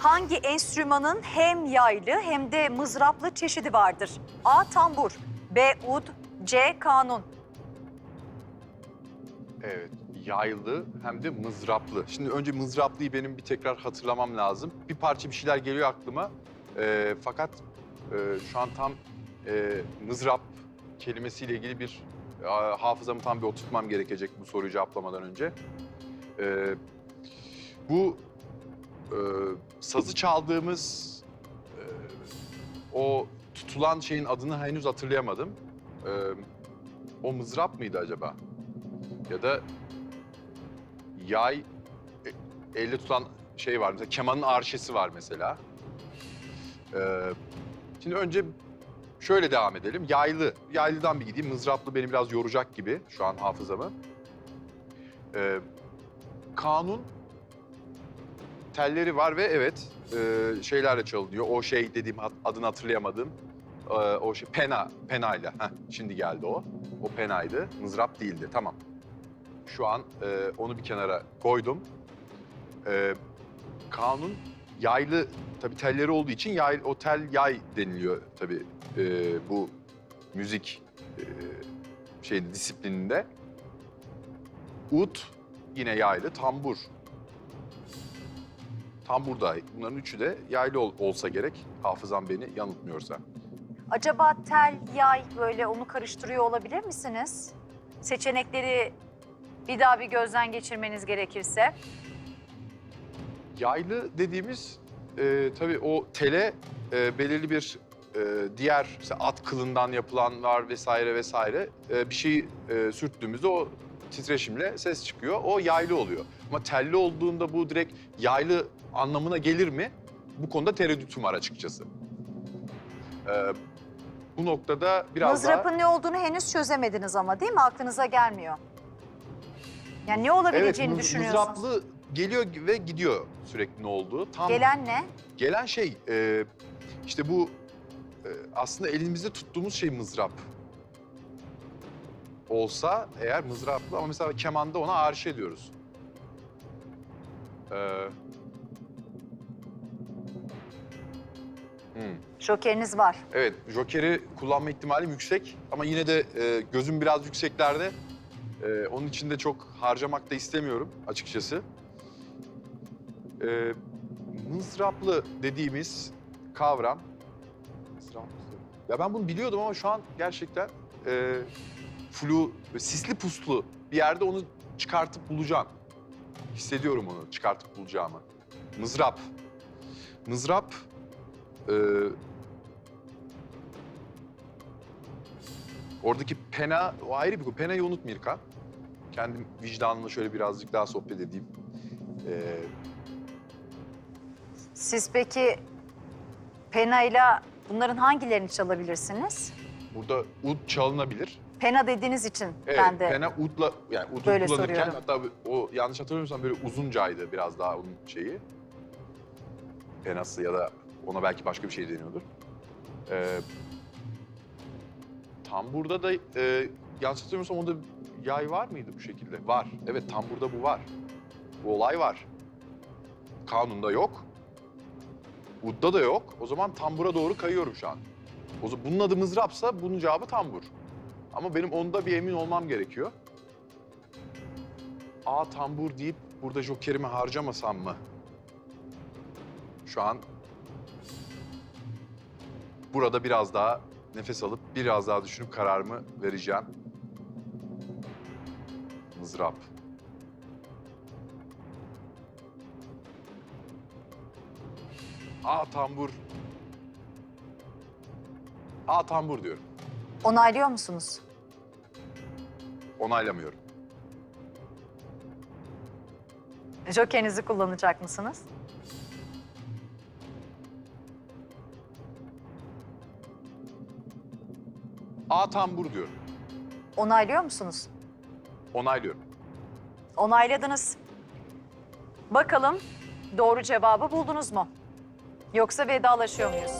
Hangi enstrümanın hem yaylı hem de mızraplı çeşidi vardır? A. Tambur B. Ud C. Kanun Evet, yaylı hem de mızraplı. Şimdi önce mızraplıyı benim bir tekrar hatırlamam lazım. Bir parça bir şeyler geliyor aklıma. Ee, fakat e, şu an tam e, mızrap kelimesiyle ilgili bir e, hafızamı tam bir oturtmam gerekecek bu soruyu cevaplamadan önce. Ee, bu e, sazı çaldığımız e, o tutulan şeyin adını henüz hatırlayamadım. Ee, o mızrap mıydı acaba? Ya da yay e, elle tutan şey var mesela kemanın arşesi var mesela. Ee, şimdi önce şöyle devam edelim. Yaylı, yaylıdan bir gideyim. Mızraplı beni biraz yoracak gibi şu an hafızamı. Ee, kanun telleri var ve evet e, şeylerle çalınıyor. O şey dediğim ad- adını hatırlayamadım. Ee, o şey pena, penayla. Heh, şimdi geldi o. O penaydı. Mızrap değildi. Tamam. Şu an e, onu bir kenara koydum. E, kanun yaylı tabii telleri olduğu için yay, o tel yay deniliyor tabii e, bu müzik e, şeyde disiplininde. Ut yine yaylı, tambur. Tambur da bunların üçü de yaylı ol- olsa gerek. Hafızam beni yanıltmıyorsa. Acaba tel, yay böyle onu karıştırıyor olabilir misiniz? Seçenekleri bir daha bir gözden geçirmeniz gerekirse. Yaylı dediğimiz e, tabii o tele e, belirli bir e, diğer at kılından yapılan var vesaire vesaire e, bir şeyi e, sürttüğümüzde o titreşimle ses çıkıyor. O yaylı oluyor. Ama telli olduğunda bu direkt yaylı anlamına gelir mi? Bu konuda tereddütüm var açıkçası. E, bu noktada biraz daha... Mızrapın ne olduğunu henüz çözemediniz ama değil mi? Aklınıza gelmiyor. Yani ne olabileceğini mız- düşünüyorsunuz. mızraplı geliyor ve gidiyor sürekli ne olduğu. Tam Gelen ne? Gelen şey e, işte bu e, aslında elimizde tuttuğumuz şey mızrap. Olsa eğer mızraplı ama mesela kemanda ona arşe diyoruz. Ee, Jokeriniz var. Evet, Joker'i kullanma ihtimalim yüksek ama yine de e, gözüm biraz yükseklerde. E, onun için de çok harcamak da istemiyorum açıkçası. E, mızraplı dediğimiz kavram... Mızraplı. Ya ben bunu biliyordum ama şu an gerçekten e, flu, sisli puslu bir yerde onu çıkartıp bulacağım. Hissediyorum onu çıkartıp bulacağımı. Mızrap. Mızrap... E, Oradaki pena, o ayrı bir konu. Pena'yı unut Mirkan. Kendim vicdanımla şöyle birazcık daha sohbet edeyim. Ee, Siz peki penayla bunların hangilerini çalabilirsiniz? burada ud çalınabilir. Pena dediğiniz için Evet, ben de pena udla, yani udu Böyle kullanırken soruyorum. hatta o yanlış hatırlamıyorsam böyle uzuncaydı biraz daha onun şeyi. Penası ya da ona belki başka bir şey deniyordur. Ee, tamburda da e, yanlış onda yay var mıydı bu şekilde? Var. Evet tamburda bu var. Bu olay var. Kanunda yok. Udda da yok. O zaman tambura doğru kayıyorum şu an. O zaman bunun adı mızrapsa bunun cevabı tambur. Ama benim onda bir emin olmam gerekiyor. A tambur deyip burada jokerimi harcamasam mı? Şu an burada biraz daha nefes alıp biraz daha düşünüp kararımı vereceğim. Mızrap. A tambur. A tambur diyorum. onaylıyor musunuz? Onaylamıyorum. Jokerinizi kullanacak mısınız? A tambur diyorum. Onaylıyor musunuz? Onaylıyorum. Onayladınız. Bakalım doğru cevabı buldunuz mu? Yoksa vedalaşıyor muyuz?